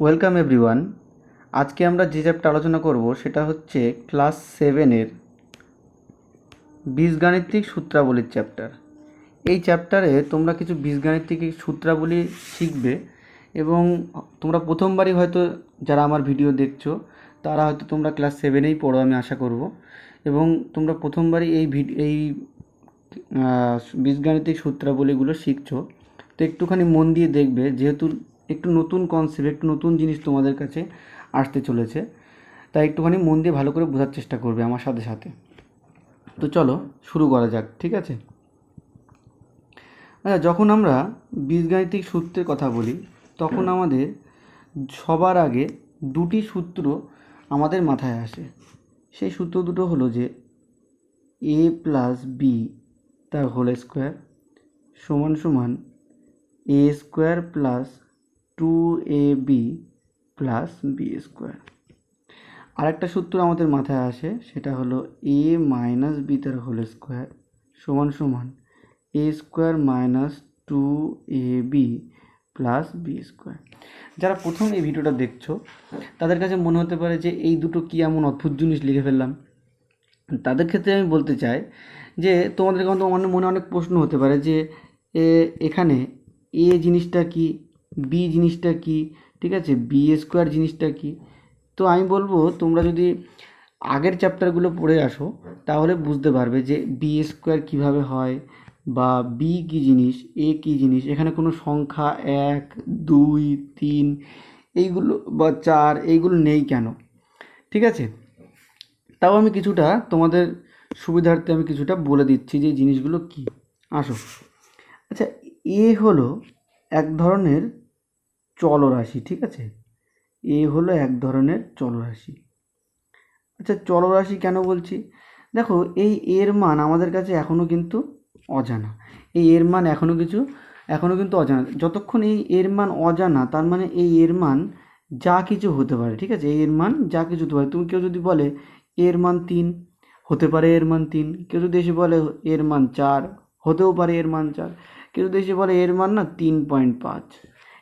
Welcome everyone. আজকে আমরা যে চ্যাপ্টার আলোচনা করব সেটা হচ্ছে ক্লাস সেভেনের বীজগাণিতিক সূত্রাবলীর চ্যাপ্টার। এই চ্যাপ্টারে তোমরা কিছু বীজগাণিতিক সূত্রাবলী শিখবে এবং তোমরা প্রথমবারই হয়তো যারা আমার ভিডিও দেখছ, তারা হয়তো তোমরা ক্লাস সেভেনেই পড়ো, আমি আশা করব। এবং তোমরা প্রথমবারই এই এই বীজগাণিতিক সূত্রাবলীগুলো শিখছো। তো একটুখানি মন দিয়ে দেখবে, যেহেতু একটু নতুন কনসেপ্ট একটু নতুন জিনিস তোমাদের কাছে আসতে চলেছে। তাই একটুখানি মন দিয়ে ভালো করে বোঝার চেষ্টা করবে আমার সাথে সাথে। তো চলো, শুরু করা যাক, ঠিক আছে? আচ্ছা যখন আমরা বীজগাণিতিক সূত্রের কথা বলি, তখন আমাদের সবার আগে দুটি সূত্র আমাদের মাথায় আসে। সেই সূত্র দুটো হলো যে এ প্লাস বি তার হোল স্কোয়ার সমান সমান A square plus two A B plus B square আরেকটা সূত্র আমাদের মাথায় আসে, সেটা হলো এ মাইনাস বি তার হোল স্কোয়ার সমান সমান A square minus two A B plus B square যারা প্রথম এই ভিডিওটা দেখছ, তাদের কাছে মনে হতে পারে যে এই দুটো কী এমন অদ্ভুত জিনিস লিখে ফেললাম। তাদের ক্ষেত্রে আমি বলতে চাই যে তোমাদের কিন্তু মনে মনে অনেক প্রশ্ন হতে পারে যে এখানে এ জিনিসটা কি বি জিনিসটা কি? ঠিক আছে বি স্কোয়ার জিনিসটা কি? তো আমি বলব, তোমরা যদি আগের চ্যাপ্টারগুলো পড়ে আসো, তাহলে বুঝতে পারবে যে বি স্কোয়ার কীভাবে হয় বা বি কী জিনিস এ কী জিনিস, এখানে কোনো সংখ্যা এক, দুই, তিন, এইগুলো বা চার, এইগুলো নেই কেন? ঠিক আছে? তাও আমি কিছুটা তোমাদের সুবিধার্থে আমি কিছুটা বলে দিচ্ছি যে জিনিসগুলো কী। আসো। আচ্ছা এ হলো এক ধরনের চলরাশি ঠিক আছে এ হলো এক ধরনের চলরাশি আচ্ছা চলরাশি কেন বলছি দেখো এই এর মান আমাদের কাছে এখনও কিন্তু অজানা এই এর মান এখনও কিছু এখনও কিন্তু অজানা যতক্ষণ এই এর মান অজানা তার মানে এই এর মান যা কিছু হতে পারে ঠিক আছে এই এর মান যা কিছু হতে পারে তুমি কেউ যদি বলে এর মান তিন হতে পারে এর মান তিন কেউ যদি এসে বলে এর মান চার হতেও পারে এর মান চার কেউ যদি এসে বলে এর মান না তিন পয়েন্ট পাঁচ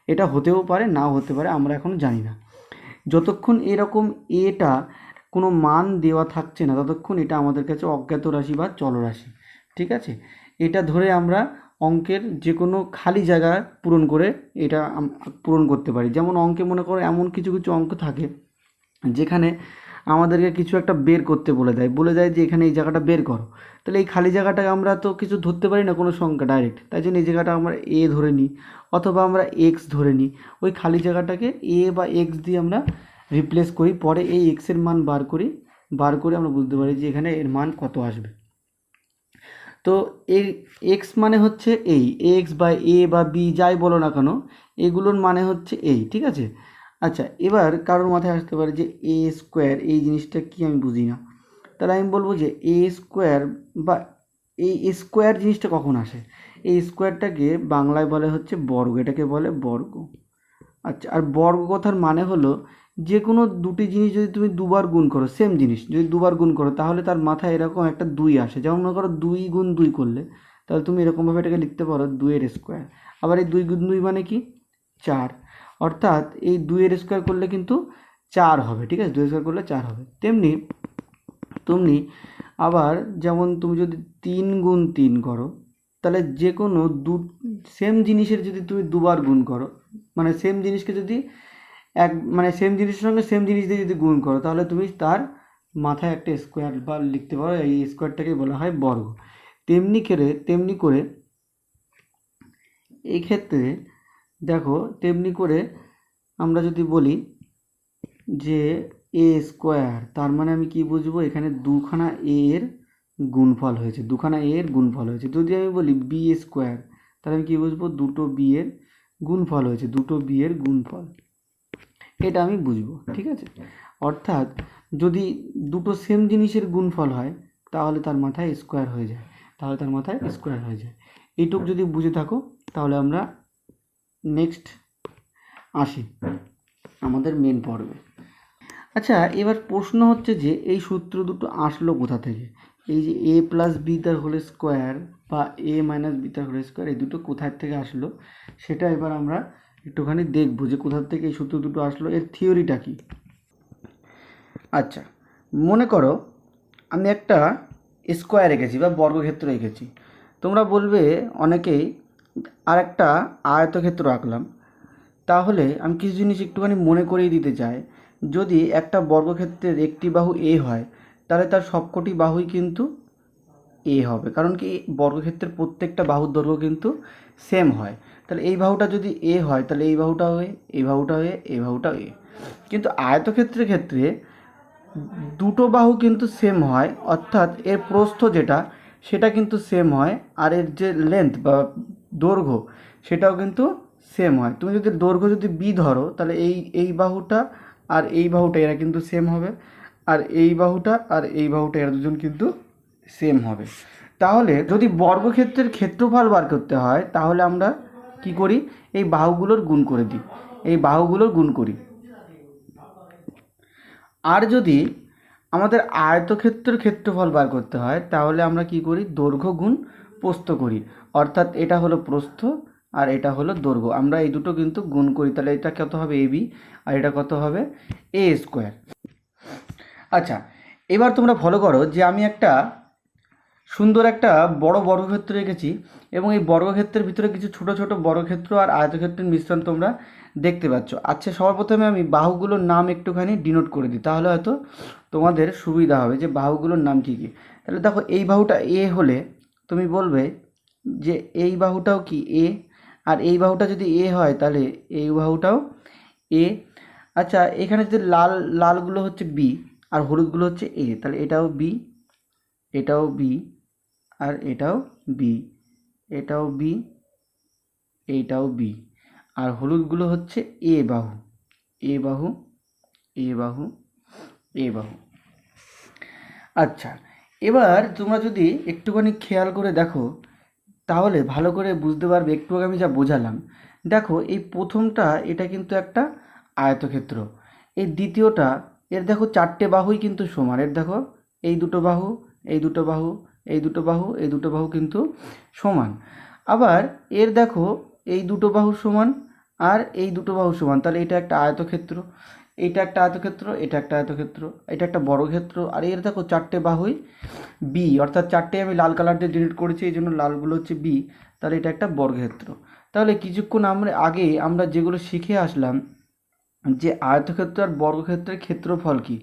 এটা হতেও পারে, নাও হতে পারে, আমরা এখন জানি না। যতক্ষণ এরকম এটা কোনো মান দেওয়া থাকছে না, ততক্ষণ এটা আমাদের কাছে অজ্ঞাত রাশি বা চলরাশি ঠিক আছে? এটা ধরে আমরা অঙ্কের যে কোনো খালি জায়গা পূরণ করে এটা পূরণ করতে পারি। যেমন অঙ্কে মনে করো এমন কিছু কিছু অঙ্ক থাকে যেখানে আমাদেরকে কিছু একটা বের করতে বলে দেয় বলে দেয় যে এখানে এই জায়গাটা বের করো। তাহলে এই খালি জায়গাটাকে আমরা তো কিছু ধরতে পারি না কোনো সংখ্যা ডাইরেক্ট তাই জন্য এই জায়গাটা আমরা এ ধরে নিই অথবা আমরা এক্স ধরে নিই। ওই খালি জায়গাটাকে এ বা এক্স দিয়ে আমরা রিপ্লেস করি, পরে এই এক্সের মান বার করি। বার করে আমরা বুঝতে পারি যে এখানে এর মান কত আসবে। তো এই এক্স মানে হচ্ছে এই এক্স বা এ বা বি যাই বলো না কেন, এগুলোর মানে হচ্ছে এই, ঠিক আছে? আচ্ছা এবার কারোর মাথায় আসতে পারে যে এ স্কোয়ার এই জিনিসটা কি আমি বুঝি না তাহলে আমি বলব যে এ স্কোয়ার বা এই স্কোয়ার জিনিসটা কখন আসে? এই স্কোয়ারটাকে বাংলায় বলে হচ্ছে বর্গ, এটাকে বলে বর্গ। আচ্ছা আর বর্গ কথার মানে হলো যে কোনো দুটি জিনিস যদি তুমি দুবার গুণ করো সেম জিনিস, যদি দুবার গুণ করো, তাহলে তার মাথায় এরকম একটা দুই আসে। যেমন মনে করো দুই গুণ দুই করলে, তাহলে তুমি এরকমভাবে এটাকে লিখতে পারো দুইয়ের স্কোয়ার আবার এই দুই গুণ দুই মানে কি? চার। অর্থাৎ এই দুইয়ের স্কোয়ার করলে কিন্তু চার হবে, ঠিক আছে? দুই স্কোয়ার করলে চার হবে। তেমনি তুমি আবার যেমন তুমি যদি তিন গুণ তিন করো, তাহলে যে কোনো দু সেম জিনিসের যদি তুমি দুবার গুণ করো মানে সেম জিনিসকে যদি এক মানে সেম জিনিসের সঙ্গে সেম জিনিস দিয়ে যদি গুণ করো, তাহলে তুমি তার মাথায় একটা স্কোয়ার বা লিখতে পারো, এই স্কোয়ারটাকে বলা হয় বর্গ। তেমনি করে তেমনি করে এই ক্ষেত্রে দেখো, তেমনি করে আমরা যদি বলি যে এ স্কোয়ার তার মানে আমি কি বুঝব? এখানে দুখানা এ এর গুণফল হয়েছে, দুখানা এ এর গুণফল হয়েছে। যদি আমি বলি বি স্কোয়ার তাহলে আমি কি বুঝব? দুটো বি এর গুণফল হয়েছে, দুটো বি এর গুণফল। এটা আমি বুঝব, ঠিক আছে? অর্থাৎ যদি দুটো সেম জিনিসের গুণফল হয়, তাহলে তার মাথায় স্কোয়ার হয়ে যায়, তাহলে তার মাথায় স্কোয়ার হয়ে যায়। এইটুক যদি বুঝে থাকো, তাহলে আমরা নেক্সট আসি, আমাদের মেন পর্বে। আচ্ছা এবার প্রশ্ন হচ্ছে যে, এই সূত্র দুটো আসলো কোথা থেকে? এই যে এ প্লাস বি তার হোল স্কোয়ার বা এ মাইনাস বি তার হোল স্কোয়ার এই দুটো কোথার থেকে আসলো? সেটা এবার আমরা একটুখানি দেখব যে কোথার থেকে এই সূত্র দুটো আসলো, এর থিওরিটা কী? আচ্ছা মনে করো আমি একটা স্কোয়ার এঁকেছি বা বর্গক্ষেত্র এঁকেছি। তোমরা বলবে অনেকেই আর একটা আয়তক্ষেত্র আঁকলাম। তাহলে আমি কিছু জিনিস একটুখানি মনে করিয়ে দিতে চাই। যদি একটা বর্গক্ষেত্রের একটি বাহু এ হয়, তাহলে তার সবকটি বাহুই কিন্তু এ হবে। কারণ কি, বর্গক্ষেত্রের প্রত্যেকটা বাহুর দৈর্ঘ্য কিন্তু সেম হয়। তাহলে এই বাহুটা যদি এ হয়, তাহলে এই বাহুটা হয়ে এই বাহুটা হয়ে এই বাহুটা এ কিন্তু আয়তক্ষেত্রের ক্ষেত্রে দুটো বাহু কিন্তু সেম হয়, অর্থাৎ এর প্রস্থ যেটা, সেটা কিন্তু সেম হয়, আর এর যে লেন্থ বা দৈর্ঘ্য, সেটাও কিন্তু সেম হয়। তুমি যদি দৈর্ঘ্য যদি বি ধরো, তাহলে এই এই বাহুটা আর এই বাহুটা এরা কিন্তু সেম হবে। আর এই বাহুটা আর এই বাহুটা এরা দুজন কিন্তু সেম হবে। তাহলে যদি বর্গক্ষেত্রের ক্ষেত্রফল বার করতে হয়, তাহলে আমরা কি করি? এই বাহুগুলোর গুণ করে দিই। এই বাহুগুলোর গুণ করি। আর যদি আমাদের আয়তক্ষেত্রের ক্ষেত্রফল বার করতে হয়, তাহলে আমরা কি করি? দৈর্ঘ্য গুণ প্রস্থ করি। অর্থাৎ এটা হলো প্রস্থ আর এটা হলো দৈর্ঘ্য। আমরা এই দুটো কিন্তু গুণ করি, তাহলে এটা কত হবে এ বি আর এটা কত হবে এ স্কোয়ার আচ্ছা এবার তোমরা ফলো করো যে আমি একটা সুন্দর একটা বড় বর্গক্ষেত্র রেখেছি এবং এই বর্গক্ষেত্রের ভিতরে কিছু ছোট ছোট বর্গক্ষেত্র আর আয়তক্ষেত্রের মিশ্রণ তোমরা দেখতে পাচ্ছ। আচ্ছা সবার প্রথমে আমি বাহুগুলোর নাম একটুখানি ডিনোট করে দিই, তাহলে হয়তো তোমাদের সুবিধা হবে যে বাহুগুলোর নাম কী কী। তাহলে দেখো, এই বাহুটা এ হলে তুমি বলবে যে এই বাহুটাও কি এ আর এই বাহুটা যদি এ হয়, তাহলে এই বাহুটাও এ আচ্ছা এখানে যদি লাল, লালগুলো হচ্ছে বি আর হলুদগুলো হচ্ছে এ তাহলে এটাও বি এটাও বি আর এটাও বি এটাও বি এইটাও বি আর হলুদগুলো হচ্ছে এ বাহু এ বাহু এ বাহু এ বাহু। আচ্ছা এবার তোমরা যদি একটুখানি খেয়াল করে দেখো তাহলে ভালো করে বুঝতে পারবে, একটু আগে আমি যা বোঝালাম। দেখো, এই প্রথমটা, এটা কিন্তু একটা আয়তক্ষেত্র। এই দ্বিতীয়টা, এর দেখো চারটে বাহুই কিন্তু সমান। এর দেখো, এই দুটো বাহু, এই দুটো বাহু, এই দুটো বাহু, এই দুটো বাহু কিন্তু সমান। আবার এর দেখো, এই দুটো বাহু সমান আর এই দুটো বাহু সমান। তাহলে এটা একটা আয়তক্ষেত্র। এটা একটা আয়তক্ষেত্র, এটা একটা আয়তক্ষেত্র, এটা একটা বর্গক্ষেত্র আর এর দেখো চারটে বাহুই বি অর্থাৎ চারটে আমি লাল কালার দিয়ে ডিলিট করেছি, এই জন্য লালগুলো হচ্ছে বি তাহলে এটা একটা বর্গক্ষেত্র তাহলে কিছুক্ষণ আমরা, আগে আমরা যেগুলো শিখে আসলাম, যে আয়তক্ষেত্র আর বর্গক্ষেত্রের ক্ষেত্রফল কী,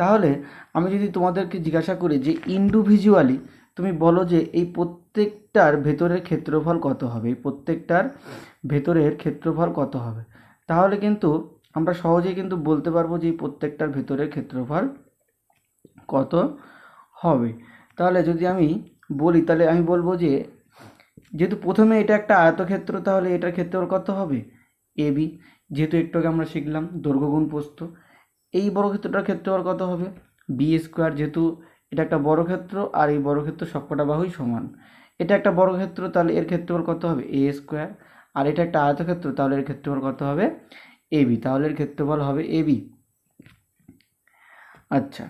তাহলে আমি যদি তোমাদেরকে জিজ্ঞাসা করি যে ইন্ডিভিজুয়ালি তুমি বলো যে এই প্রত্যেকটার ভেতরের ক্ষেত্রফল কত হবে, এই প্রত্যেকটার ভেতরের ক্ষেত্রফল কত হবে, তাহলে কিন্তু আমরা সহজেই কিন্তু বলতে পারব যে প্রত্যেকটার ভেতরের ক্ষেত্রফল কত হবে। তাহলে যদি আমি বলি, তাহলে আমি বলব যে, যেহেতু প্রথমে এটা একটা আয়তক্ষেত্র, তাহলে এটার ক্ষেত্রফল কত হবে? A, B. যেহেতু একটু আগে আমরা শিখলাম দৈর্ঘ্য গুণ প্রস্থ। এই বর্গক্ষেত্রটার ক্ষেত্রফল কত হবে? বি স্কোয়ার, যেহেতু এটা একটা বর্গক্ষেত্র আর এই বর্গক্ষেত্র সবকটা বাহুই সমান। এটা একটা বর্গক্ষেত্র তাহলে এর ক্ষেত্রফল কত হবে? এ স্কোয়ার। আর এটা একটা আয়তক্ষেত্র, তাহলে এর ক্ষেত্রফল কত হবে? এ বি তাহলে ক্ষেত্রফল হবে এ বি আচ্ছা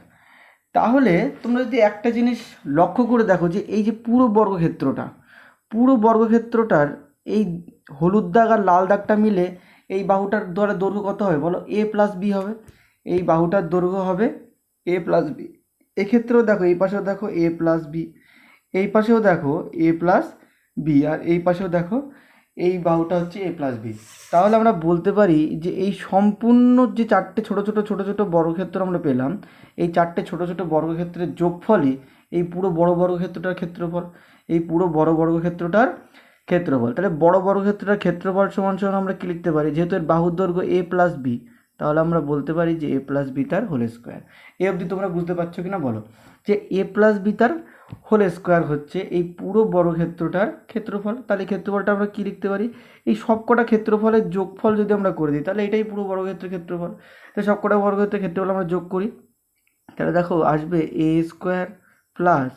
তাহলে তোমরা যদি একটা জিনিস লক্ষ্য করে দেখো যে এই যে পুরো বর্গক্ষেত্রটা, পুরো বর্গক্ষেত্রটার এই হলুদ দাগ আর লাল দাগটা মিলে এই বাহুটার দ্বারা দৈর্ঘ্য কত হবে বলো? এ প্লাস বি হবে। এই বাহুটার দৈর্ঘ্য হবে এ প্লাস বি এক্ষেত্রেও দেখো, এই পাশেও দেখো এ প্লাস বি এই পাশেও দেখো এ প্লাস বি আর এই পাশেও দেখো এই বাহুটা হচ্ছে এ প্লাস বি তাহলে আমরা বলতে পারি যে এই সম্পূর্ণ যে চারটে ছোট ছোট ছোট ছোট বর্গক্ষেত্র আমরা পেলাম, এই চারটে ছোট ছোট বর্গক্ষেত্রের যোগফলই এই পুরো বড় বর্গক্ষেত্রটার ক্ষেত্রফল, এই পুরো বড় বর্গক্ষেত্রটার ক্ষেত্রফল। তাহলে বড় বর্গক্ষেত্রটার ক্ষেত্রফল সমান সমান আমরা কি লিখতে পারি? যেহেতু এর বাহুর দৈর্ঘ্য এ প্লাস বি তাহলে আমরা বলতে পারি যে এ প্লাস বি তার হোল স্কোয়ার এ অবধি তোমরা বুঝতে পারছ কি না বলো? যে এ প্লাস বি তার হোল স্কোয়ার হচ্ছে এই পুরো বর্গক্ষেত্রটার ক্ষেত্রফল। তাহলে ক্ষেত্রফলটা আমরা কী লিখতে পারি? এই সবকটা ক্ষেত্রফলের যোগফল যদি আমরা করে দিই, তাহলে এটাই পুরো বড় বর্গক্ষেত্রের ক্ষেত্রফল। তাহলে সবকটা বর্গক্ষেত্রের ক্ষেত্রফল আমরা যোগ করি। তাহলে দেখো, আসবে A square plus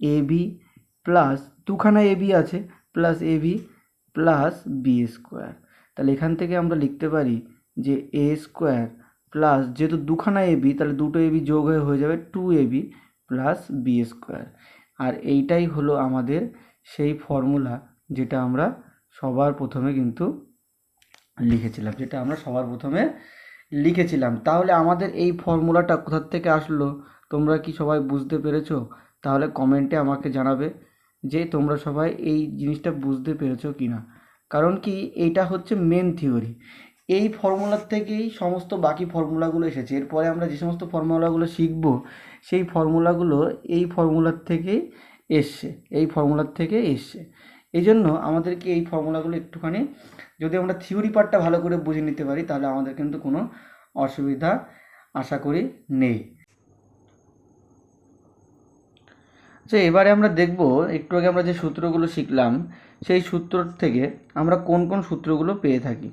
A B plus দুখানা এ বি আছে, plus A B plus B square. তাহলে এখান থেকে আমরা লিখতে পারি যে এ স্কোয়ার প্লাস যেহেতু দুখানা এ বি তাহলে দুটো এ বি যোগ হয়ে হয়ে যাবে two A B plus B square আর এইটাই হলো আমাদের সেই ফর্মুলা যেটা আমরা সবার প্রথমে কিন্তু লিখেছিলাম, যেটা আমরা সবার প্রথমে লিখেছিলাম। তাহলে আমাদের এই ফর্মুলাটা কোথার থেকে আসলো? তোমরা কি সবাই বুঝতে পেরেছ? তাহলে কমেন্টে আমাকে জানাবে যে তোমরা সবাই এই জিনিসটা বুঝতে পেরেছ কি না কারণ কি, এইটা হচ্ছে মেন থিওরি এই ফর্মুলার থেকেই সমস্ত বাকি ফর্মুলাগুলো এসেছে। এরপরে আমরা যে সমস্ত ফর্মুলাগুলো শিখব, সেই ফর্মুলাগুলো এই ফর্মুলার থেকেই এসছে, এই ফর্মুলার থেকে এসছে। এই জন্য আমাদেরকে এই ফর্মুলাগুলো একটুখানি যদি আমরা থিওরি পার্টটা ভালো করে বুঝে নিতে পারি, তাহলে আমাদের কিন্তু কোনো অসুবিধা আশা করি নেই। আচ্ছা এবারে আমরা দেখব, একটু আগে আমরা যে সূত্রগুলো শিখলাম, সেই সূত্র থেকে আমরা কোন কোন সূত্রগুলো পেয়ে থাকি।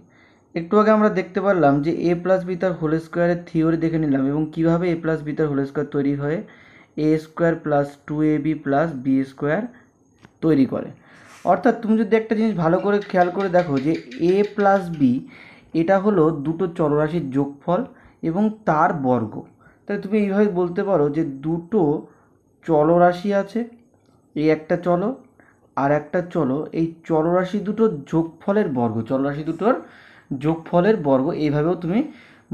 একটু আগে আমরা দেখতে পারলাম যে এ প্লাস বি তার হোল স্কোয়ারের থিওরি দেখে নিলাম এবং কীভাবে এ প্লাস বি তার হোল স্কোয়ার তৈরি হয় A square plus two A B plus B square তৈরি করে। অর্থাৎ তুমি যদি একটা জিনিস ভালো করে খেয়াল করে দেখো যে এ প্লাস বি এটা হলো দুটো চলরাশির যোগফল এবং তার বর্গ। তাহলে তুমি এইভাবে বলতে পারো যে দুটো চলরাশি আছে, এই একটা চলো আর একটা চলো, এই চলরাশি দুটোর যোগফলের বর্গ, চলরাশি দুটোর যোগফলের বর্গ এইভাবেও তুমি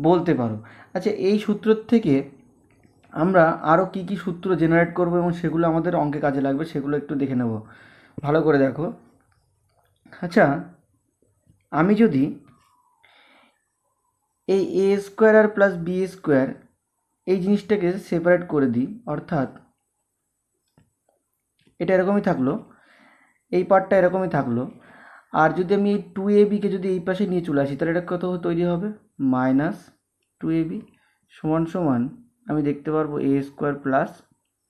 বলতে পারো। আচ্ছা এই সূত্র থেকে আমরা আরও কী কী সূত্র জেনারেট করব এবং সেগুলো আমাদের অঙ্কে কাজে লাগবে সেগুলো একটু দেখে নেব। ভালো করে দেখো। আচ্ছা আমি যদি এই এ স্কোয়ার আর প্লাস বি স্কোয়ার এই জিনিসটাকে সেপারেট করে দিই, অর্থাৎ এটা এরকমই থাকল, এই পার্টটা এরকমই থাকল আর যদি আমি এই টু এ বিকে যদি এই পাশে নিয়ে চলে আসি, তাহলে এটা কত তৈরি হবে? মাইনাস টু এ বি সমান সমান আমি দেখতে পারব A square plus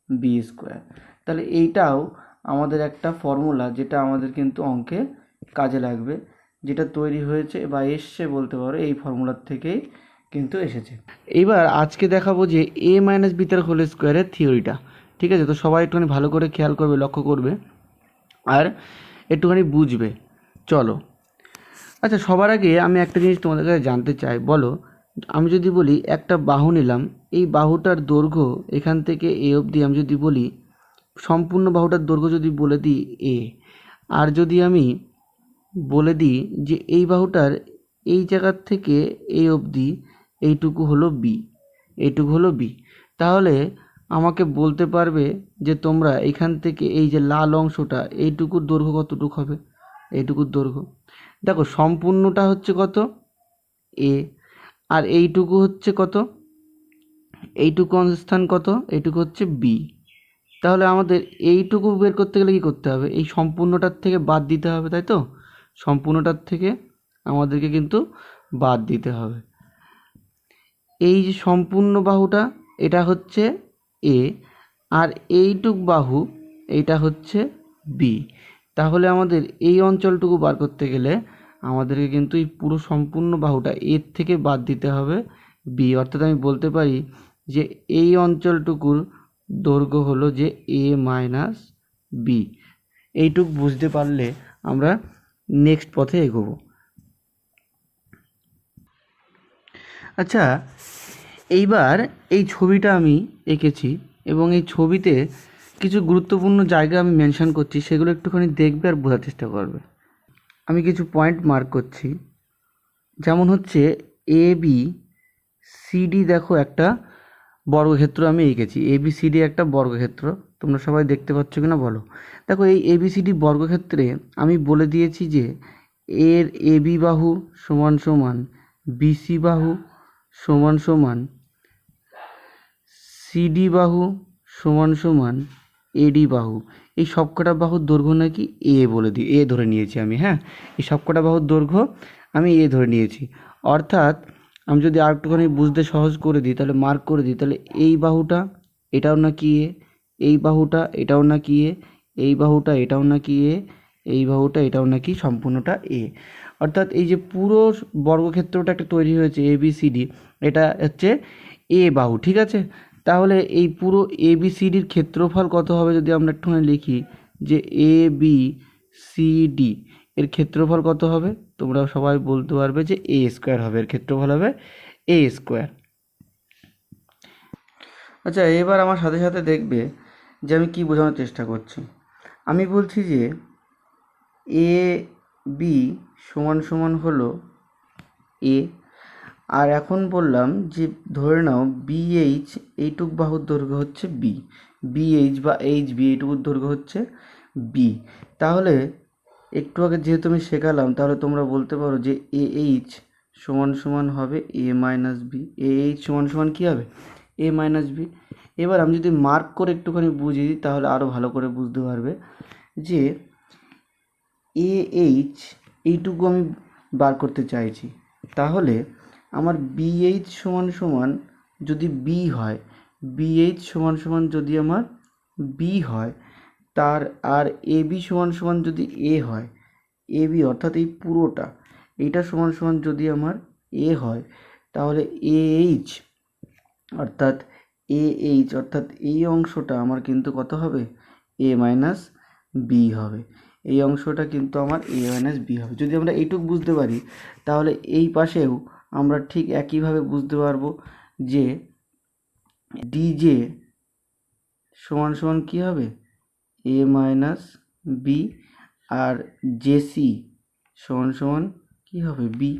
B square তাহলে এইটাও আমাদের একটা ফর্মুলা যেটা আমাদের কিন্তু অঙ্কে কাজে লাগবে, যেটা তৈরি হয়েছে বা এসছে বলতে পারো, এই ফর্মুলার থেকেই কিন্তু এসেছে। এবার আজকে দেখাবো যে এ মাইনাস বি তার হোল স্কোয়ারের থিওরিটা ঠিক আছে? তো সবাই একটুখানি ভালো করে খেয়াল করবে, লক্ষ্য করবে, আর একটুখানি বুঝবে। চলো। আচ্ছা সবার আগে আমি একটা জিনিস তোমাদের কাছে জানতে চাই, বলো। আমি যদি বলি, একটা বাহু নিলাম, এই বাহুটার দৈর্ঘ্য এখান থেকে এ অবধি আমি যদি বলি, সম্পূর্ণ বাহুটার দৈর্ঘ্য যদি বলে দিই এ, আর যদি আমি বলে দিই যে এই বাহুটার এই জায়গার থেকে এই অবধি এইটুকু হলো বি এইটুকু হলো বি তাহলে আমাকে বলতে পারবে যে তোমরা এখান থেকে এই যে লাল অংশটা, এইটুকুর দৈর্ঘ্য কতটুকু হবে? এইটুকুর দৈর্ঘ্য। দেখো, সম্পূর্ণটা হচ্ছে কত? এ আর এইটুকু হচ্ছে কত? এইটুকু অবস্থান কত? এইটুকু হচ্ছে বি তাহলে আমাদের এইটুকু বের করতে গেলে কী করতে হবে? এই সম্পূর্ণটার থেকে বাদ দিতে হবে, তাই তো? সম্পূর্ণটার থেকে আমাদেরকে কিন্তু বাদ দিতে হবে। এই যে সম্পূর্ণ বাহুটা, এটা হচ্ছে এ আর এইটুক বাহু এইটা হচ্ছে বি তাহলে আমাদের এই অঞ্চলটুকু বার করতে গেলে আমাদেরকে কিন্তু এই পুরো সম্পূর্ণ বাহুটা এর থেকে বাদ দিতে হবে বি। অর্থাৎ আমি বলতে পারি যে এই অঞ্চলটুকুর দৈর্ঘ্য হলো যে এ মাইনাস বি। এইটুক বুঝতে পারলে আমরা নেক্সট পথে এগোবো। আচ্ছা এইবার এই ছবিটা আমি এঁকেছি এবং এই ছবিতে কিছু গুরুত্বপূর্ণ জায়গা আমি মেনশন করছি, সেগুলো একটুখানি দেখবে আর বোঝার চেষ্টা করবে। আমি কিছু পয়েন্ট মার্ক করছি। যেমন হচ্ছে এ বি সিডি দেখো একটা বর্গক্ষেত্র আমি এঁকেছি। এ বি সি ডি একটা বর্গক্ষেত্র। তোমরা সবাই দেখতে পাচ্ছ কি না বলো। দেখো এই এ বি সি বর্গক্ষেত্রে আমি বলে দিয়েছি যে এর এ বি বাহু সমান সমান বিসি বাহু সমান সমান সিডি বাহু সমান সমান এডি বাহু। এই সবকটা বাহুর দৈর্ঘ্য নাকি এ বলে দিই এ ধরে নিয়েছি আমি হ্যাঁ? এই সবকটা বাহুর দৈর্ঘ্য আমি এ ধরে নিয়েছি। অর্থাৎ আমি যদি আর একটুখানি বুঝতে সহজ করে দিই, তাহলে মার্ক করে দিই, তাহলে এই বাহুটা এটাও না কি এ এই বাহুটা এটাও না কি এ এই বাহুটা এটাও না কি এ এই বাহুটা এটাও নাকি সম্পূর্ণটা এ অর্থাৎ এই যে পুরো বর্গক্ষেত্রটা একটা তৈরি হয়েছে এ বি সি ডি এটা হচ্ছে এ বাহু, ঠিক আছে? তাহলে এই পুরো এ বি সি ডির ক্ষেত্রফল কত হবে যদি আমরা একটুখানি লিখি? যে এ বি সি ডি এর ক্ষেত্রফল কত হবে? তোমরা সবাই বলতে পারবে যে এ স্কোয়ার হবে, এর ক্ষেত্রফল হবে এ স্কোয়ার আচ্ছা এবার আমার সাথে সাথে দেখবে যে আমি কি বোঝানোর চেষ্টা করছি। আমি বলছি যে এ বি সমান সমান হলো এ আর এখন বললাম যে ধরে নাও বিএইচ এইটুক বাহুর দৈর্ঘ্য হচ্ছে বি বিএইচ বা এইচ বি এইটুকুর দৈর্ঘ্য হচ্ছে বি তাহলে একটু আগে যেহেতু আমি শেখালাম, তাহলে তোমরা বলতে পারো যে এ এইচ সমান সমান হবে A minus B A H সমান সমান কী হবে? এ মাইনাস বি এবার আমি যদি মার্ক করে একটুখানি দিই, তাহলে আরও ভালো করে বুঝতে পারবে যে এ এইচ এইটুকু আমি বার করতে চাইছি। তাহলে আমার বিএইচ সমান সমান যদি বি হয় বিএইচ সমান সমান যদি আমার বি হয়, তার আর এ বি সমান সমান যদি এ হয় এ বি অর্থাৎ এই পুরোটা এইটা সমান সমান যদি আমার এ হয়, তাহলে এইচ অর্থাৎ এইচ অর্থাৎ এই অংশটা আমার কিন্তু কত হবে? এ মাইনাস বি হবে। এই অংশটা কিন্তু আমার এ মাইনাস বি হবে। যদি আমরা এইটুক বুঝতে পারি, তাহলে এই পাশেও আমরা ঠিক একইভাবে বুঝতে পারব যে ডিজে সমান সমান কী হবে? এ মাইনাস বি আর জেসি সমান সমান কী হবে? বি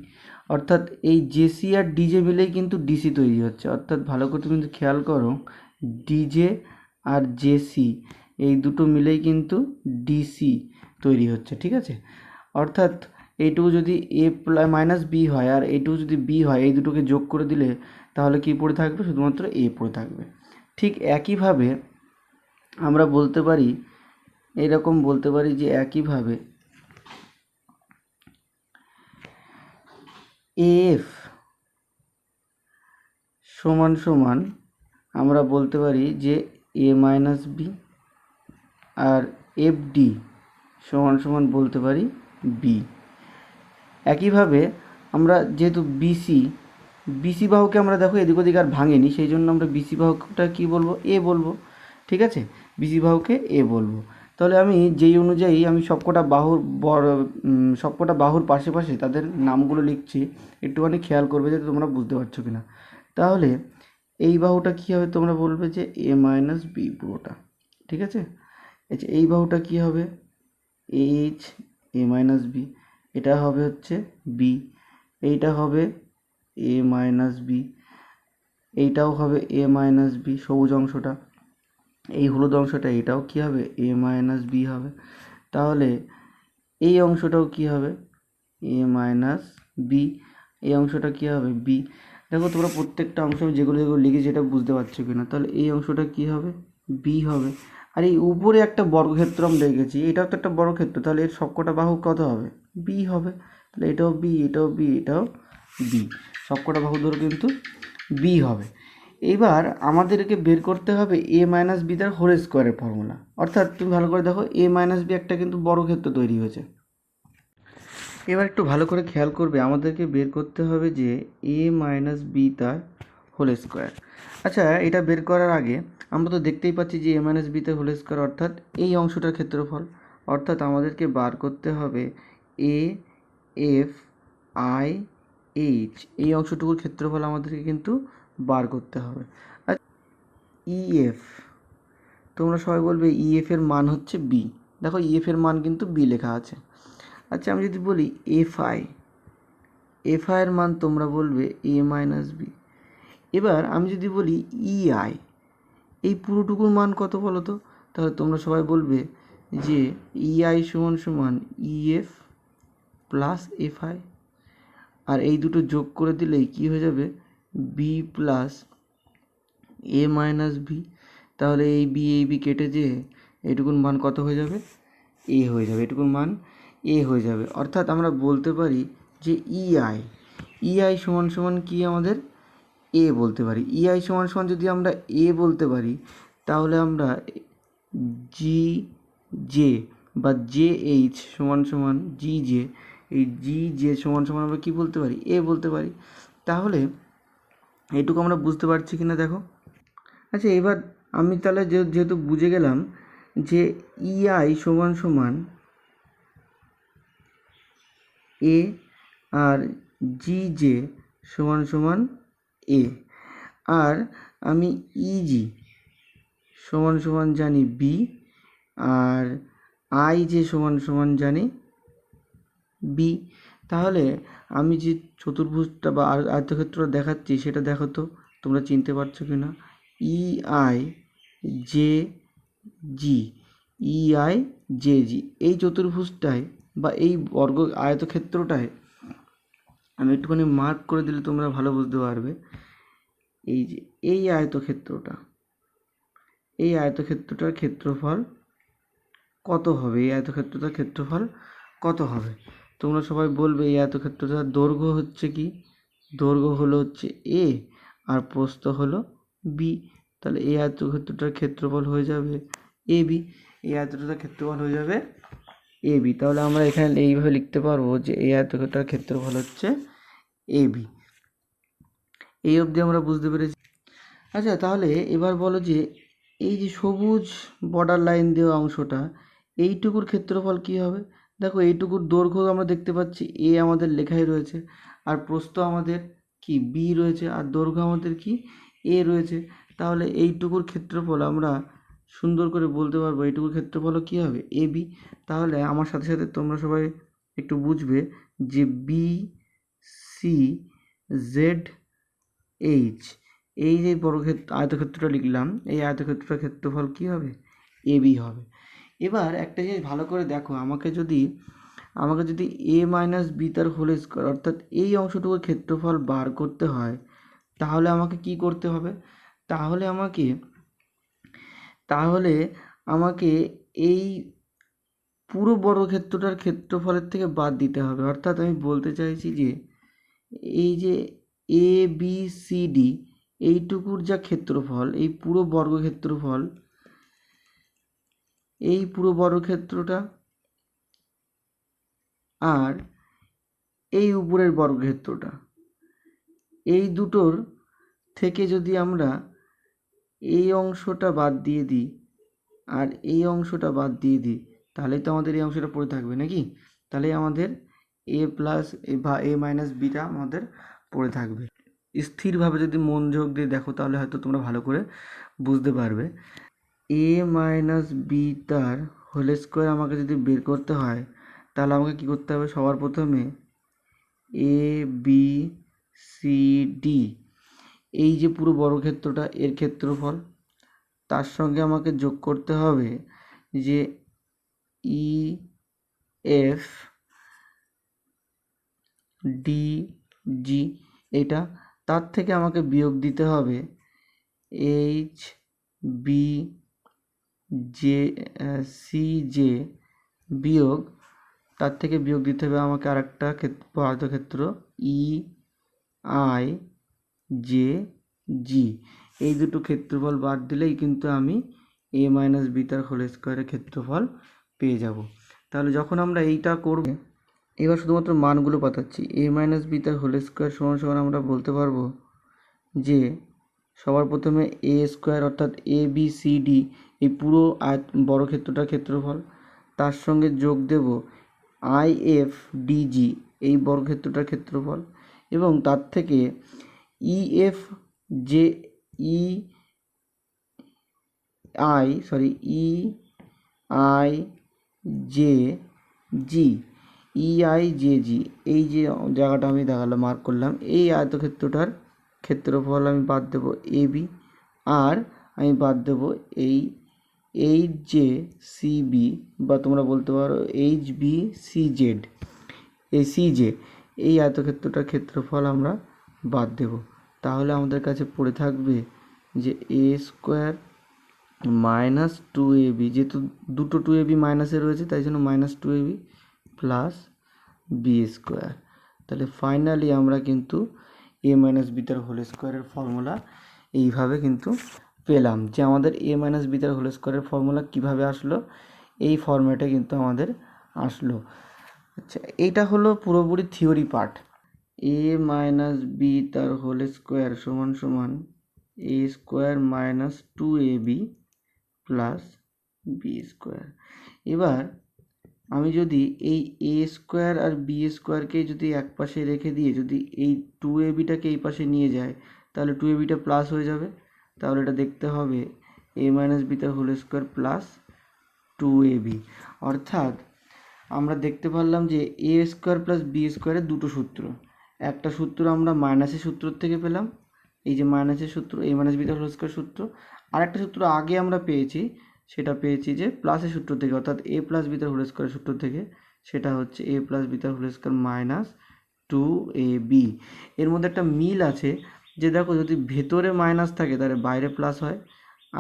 অর্থাৎ এই জেসি আর ডিজে মিলেই কিন্তু ডিসি তৈরি হচ্ছে। অর্থাৎ ভালো করে তুমি কিন্তু খেয়াল করো ডিজে আর জেসি এই দুটো মিলেই কিন্তু ডিসি তৈরি হচ্ছে, ঠিক আছে? অর্থাৎ এইটুকু যদি এ মাইনাস বি হয় আর এইটুকু যদি বি হয়, এই দুটোকে যোগ করে দিলে তাহলে কী পড়ে থাকবে? শুধুমাত্র এ পড়ে থাকবে। ঠিক একইভাবে আমরা বলতে পারি, এরকম বলতে পারি যে একইভাবে এফ সমান সমান আমরা বলতে পারি যে এ মাইনাস বি আর এফ ডি সমান সমান বলতে পারি বি একইভাবে আমরা যেহেতু বিসি বিসি বাহুকে আমরা দেখো এদিক ওদিক আর ভাঙেনি, সেই জন্য আমরা বিসি বাহুটা কী বলব? এ বলব, ঠিক আছে? বিসি বাহুকে এ বলব। তাহলে আমি যেই অনুযায়ী আমি সবকটা বাহুর বড় সবকটা বাহুর পাশে পাশে তাদের নামগুলো লিখছি, একটুখানি খেয়াল করবে যাতে তোমরা বুঝতে পারছ কি না তাহলে এই বাহুটা কী হবে তোমরা বলবে যে এ মাইনাস বি পুরোটা, ঠিক আছে? আচ্ছা এই বাহুটা কী হবে? এইচ এ মাইনাস বি এটা হবে হচ্ছে বি এইটা হবে এ মাইনাস বি এইটাও হবে এ মাইনাস বি সবুজ অংশটা। এই হলুদ অংশটা, এটাও কী হবে? এ মাইনাস বি হবে। তাহলে এই অংশটাও কী হবে? এ মাইনাস বি এই অংশটা কী হবে? বি দেখো তোমরা প্রত্যেকটা অংশ যেগুলো যেগুলো লিখেছি এটা বুঝতে পারছ কি না তাহলে এই অংশটা কী হবে? বি হবে। আর এই উপরে একটা বর্গক্ষেত্র আমরা রেখেছি এটাও তো একটা বর্গক্ষেত্র, তাহলে এর সবকটা বাহু কত হবে? বি হবে। তাহলে এটাও বি এটাও বি এটাও বি সবকটা বাহু ধরো কিন্তু বি হবে। এবার আমাদেরকে বের করতে হবে এ মাইনাস বি তার হোল স্কোয়ারের ফর্মুলা অর্থাৎ তুমি ভালো করে দেখো এ মাইনাস বি একটা কিন্তু বর্গক্ষেত্র তৈরি হয়েছে। এবার একটু ভালো করে খেয়াল করবে, আমাদেরকে বের করতে হবে যে এ মাইনাস বি তার হোল স্কোয়ার আচ্ছা এটা বের করার আগে আমরা তো দেখতেই পাচ্ছি যে এ মাইনাস বিতে হোল স্কোয়ার অর্থাৎ এই অংশটার ক্ষেত্রফল। অর্থাৎ আমাদেরকে বার করতে হবে এ এফ আই এইচ এই অংশটুকুর ক্ষেত্রফল আমাদেরকে কিন্তু বার করতে হবে। আর ইএফ তোমরা সবাই বলবে ইএফ এর মান হচ্ছে বি দেখো ইএফ এর মান কিন্তু বি লেখা আছে। আচ্ছা আমি যদি বলি এফ আই এফ আইয়ের মান তোমরা বলবে এ মাইনাস বি এবার আমি যদি বলি ইআই এই পুরোটুকুর মান কত বলো তো তাহলে তোমরা সবাই বলবে যে ইআই সমান সমান ইএফ প্লাস এফ আই আর এই দুটো যোগ করে দিলেই কী হয়ে যাবে? B plus A minus B তাহলে এই বি এই বি কেটে যে এইটুকুন মান কত হয়ে যাবে? এ হয়ে যাবে। এটুকুন মান এ হয়ে যাবে। অর্থাৎ আমরা বলতে পারি যে ইআই ইআই সমান সমান কি আমাদের? এ বলতে পারি। ইআই সমান সমান যদি আমরা এ বলতে পারি, তাহলে আমরা জি জে বা জে এইচ সমান সমান জি জে এই জি জে সমান সমান আমরা কী বলতে পারি? এ বলতে পারি। তাহলে এটুকু আমরা বুঝতে পারছি কি না দেখো। আচ্ছা এবার আমি তাহলে যেহেতু বুঝে গেলাম যে ইআই সমান সমান এ আর জি জে সমান সমান এ আর আমি ইজি সমান সমান জানি বি আর আই যে সমান সমান জানি বি। তাহলে আমি যে চতুর্ভুজটা বা আয়- আয়তক্ষেত্রটা দেখাচ্ছি, সেটা দেখো তো, তোমরা চিনতে পারছ কি না E I J G E I J G এই চতুর্ভুজটায় বা এই বর্গ আয়তক্ষেত্রটায় আমি একটুখানি মার্ক করে দিলে তোমরা ভালো বুঝতে পারবে। এই যে, এই আয়তক্ষেত্রটা, এই আয়তক্ষেত্রটার ক্ষেত্রফল কত হবে? এই আয়তক্ষেত্রটার ক্ষেত্রফল কত হবে? তোমরা সবাই বলবে, এই আয়তক্ষেত্রটার দৈর্ঘ্য হচ্ছে কি? দৈর্ঘ্য হলো হচ্ছে এ, আর প্রস্থ হলো বি। তাহলে এই আয়তক্ষেত্রটার ক্ষেত্রফল হয়ে যাবে এ বি। এই আয়তক্ষেত্রটার ক্ষেত্রফল হয়ে যাবে এ বি। তাহলে আমরা এখানে এইভাবে লিখতে পারব যে এই আয়তক্ষেত্রটার ক্ষেত্রফল হচ্ছে এ বি। এই অবধি আমরা বুঝতে পেরেছি। আচ্ছা তাহলে এবার বলো যে এই যে সবুজ বর্ডার লাইন দেওয়া অংশটা, এইটুকুর ক্ষেত্রফল কী হবে? দেখো, এইটুকুর দৈর্ঘ্য আমরা দেখতে পাচ্ছি, এ আমাদের লেখাই রয়েছে। আর প্রস্থ আমাদের কি? বি রয়েছে। আর দৈর্ঘ্য আমাদের কি? এ রয়েছে। তাহলে এইটুকুর ক্ষেত্রফল আমরা সুন্দর করে বলতে পারব, এইটুকুর ক্ষেত্রফল কী হবে? এ বি তাহলে আমার সাথে সাথে তোমরা সবাই একটু বুঝবে যে বি সি জেড এইচ এই যে বর্গক্ষেত্র, আয়তক্ষেত্রটা লিখলাম, এই আয়তক্ষেত্রটার ক্ষেত্রফল কী হবে? এ বি হবে। এবার একটা জিনিস ভালো করে দেখো, আমাকে যদি আমাকে যদি এ মাইনাস বি তার হোল স্কোয়ার অর্থাৎ এই অংশটুকুর ক্ষেত্রফল বার করতে হয়, তাহলে আমাকে কি করতে হবে? তাহলে আমাকে তাহলে আমাকে এই পুরো বর্গক্ষেত্রটার ক্ষেত্রফলের থেকে বাদ দিতে হবে। অর্থাৎ আমি বলতে চাইছি যে, এই যে এ বি সি ডি এইটুকুর যা ক্ষেত্রফল, এই পুরো বর্গক্ষেত্রফল এই পুরো বর্গক্ষেত্রটা আর এই উপরের বর্গক্ষেত্রটা। এই দুটোর থেকে যদি আমরা এই অংশটা বাদ দিয়ে দিই আর এই অংশটা বাদ দিয়ে দিই, তাহলেই তো আমাদের এই অংশটা পড়ে থাকবে নাকি? তাহলে আমাদের এ প্লাস এ বা এ মাইনাস বিটা আমাদের পড়ে থাকবে। স্থিরভাবে যদি মনোযোগ দিয়ে দেখো তাহলে হয়তো তোমরা ভালো করে বুঝতে পারবে। এ মাইনাস বি তার হোল স্কোয়ার আমাকে যদি বের করতে হয়, তাহলে আমাকে কী করতে হবে? সবার প্রথমে এ বি সি ডি এই যে পুরো বর্গক্ষেত্রটা এর ক্ষেত্রফল, তার সঙ্গে আমাকে যোগ করতে হবে যে ই এফ ডি জি এটা, তার থেকে আমাকে বিয়োগ দিতে হবে H B J C J বিয়োগ, তার থেকে বিয়োগ দিতে হবে আমাকে আরেকটা ক্ষেত্র আয়তক্ষেত্র ই আই জে জি এই দুটো ক্ষেত্রফল বাদ দিলেই কিন্তু আমি এ মাইনাস বি তার হোল স্কোয়ারের ক্ষেত্রফল পেয়ে যাব। তাহলে যখন আমরা এইটা করব, এবার শুধুমাত্র মানগুলো পাতাচ্ছি এ মাইনাস বি তার হোল স্কোয়ার সমান সমান আমরা বলতে পারব যে সবার প্রথমে এ স্কোয়ার অর্থাৎ এ বি সি ডি এই পুরো আয়ত বড় ক্ষেত্রটার ক্ষেত্রফল। তার সঙ্গে যোগ দেব আই এফ ডিজি এই বর্গক্ষেত্রটার ক্ষেত্রফল। এবং তার থেকে E F J E I sorry E I J G E I J G এই যে জায়গাটা আমি দেখালাম মার্ক করলাম, এই আয়তক্ষেত্রটার ক্ষেত্রফল আমি বাদ দেবো এ বি, আর আমি বাদ দেবো এই, এইচ জে সি বি, বা তোমরা বলতে পারো এইচ বি সি জেড, এই সি জে, এই আয়তক্ষেত্রটার ক্ষেত্রফল আমরা বাদ দেব। তাহলে আমাদের কাছে পড়ে থাকবে যে A square minus two A B, যেহেতু দুটো টু এ বি মাইনাসে রয়েছে, তাই জন্য minus two A B plus B square. তাহলে ফাইনালি আমরা কিন্তু এ মাইনাস বিটার হোল স্কোয়ারের ফর্মুলা এইভাবে কিন্তু পেলাম যে আমাদের এ মাইনাস বিটার হোল স্কোয়ারের ফর্মুলা কীভাবে আসলো? এই ফর্ম্যাটে কিন্তু আমাদের আসলো। আচ্ছা এইটা হলো পুরোপুরি theory part A minus B তার হোল স্কোয়ার সমান সমান A square minus two A B plus B square এবার আমি যদি এই এ স্কোয়ার আর বি স্কোয়ারকে যদি এক পাশে রেখে দিয়ে যদি এই টু এ বিটাকে এই পাশে নিয়ে যায়, তাহলে টু এ বিটা প্লাস হয়ে যাবে। তাহলে এটা দেখতে হবে এ মাইনাস বি তার whole square plus two A B অর্থাৎ আমরা দেখতে পারলাম যে এ স্কোয়ার প্লাস বি স্কোয়ারের দুটো সূত্র। একটা সূত্র আমরা মাইনাসের সূত্র থেকে পেলাম, এই যে মাইনাসের সূত্র A minus B whole square সূত্র। আর একটা সূত্র আগে আমরা পেয়েছি সেটা পেয়েছি যে প্লাসের সূত্র থেকে, অর্থাৎ এ প্লাস বি তার হোল স্কোয়ারের সূত্র থেকে, সেটা হচ্ছে এ প্লাস বি তার whole square minus two A B এর মধ্যে একটা মিল আছে যে দেখো যদি ভেতরে মাইনাস থাকে তাহলে বাইরে প্লাস হয়,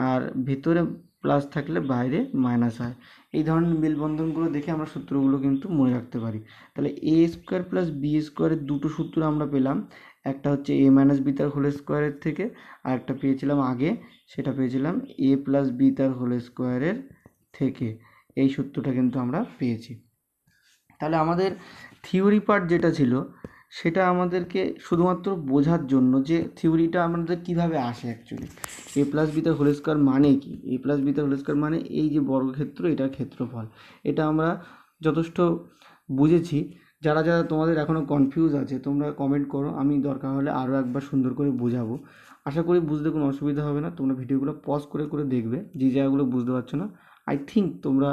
আর ভেতরে প্লাস থাকলে বাইরে মাইনাস হয়। এই ধরনের মেলবন্ধনগুলো দেখে আমরা সূত্রগুলো কিন্তু মনে রাখতে পারি। তাহলে এ স্কোয়ার প্লাস বি স্কোয়ারের দুটো সূত্র আমরা পেলাম, একটা হচ্ছে এ মাইনাস বি তার হোল স্কোয়ারের থেকে, আর একটা পেয়েছিলাম আগে সেটা পেয়েছিলাম এ প্লাস বি তার হোল স্কোয়ারের থেকে। এই সূত্রটা কিন্তু আমরা পেয়েছি। তাহলে আমাদের থিওরি পার্ট যেটা ছিল, সেটা আমাদেরকে শুধুমাত্র বোঝার জন্য যে থিওরিটা আমাদের কীভাবে আসে অ্যাকচুয়ালি এ প্লাস বিতে হোল স্কোয়ার মানে কি? এ প্লাস বিতে হোল স্কোয়ার মানে এই যে বর্গক্ষেত্র, এটার ক্ষেত্রফল। এটা আমরা যথেষ্ট বুঝেছি। যারা যারা তোমাদের এখনও কনফিউজ আছে, তোমরা কমেন্ট করো। আমি দরকার হলে আরও একবার সুন্দর করে বোঝাবো। আশা করি বুঝতে কোনো অসুবিধা হবে না। তোমরা ভিডিওগুলো পজ করে করে দেখবে। যে জায়গাগুলো বুঝতে পারছ না আই থিঙ্ক তোমরা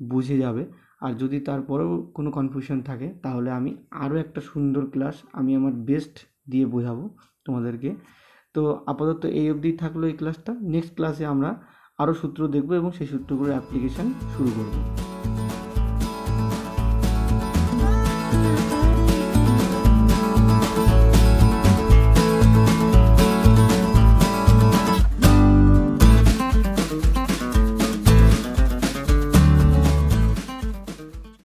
বুঝে যাবে। আর যদি তারপরেও কোনো কনফিউশন থাকে, তাহলে আমি আরও একটা সুন্দর ক্লাস আমি আমার বেস্ট দিয়ে বোঝাবো তোমাদেরকে। তো আপাতত এই অবধি থাকল এই ক্লাসটা নেক্সট ক্লাসে আমরা আরও সূত্র দেখব এবং সেই সূত্রগুলোর অ্যাপ্লিকেশান শুরু করব।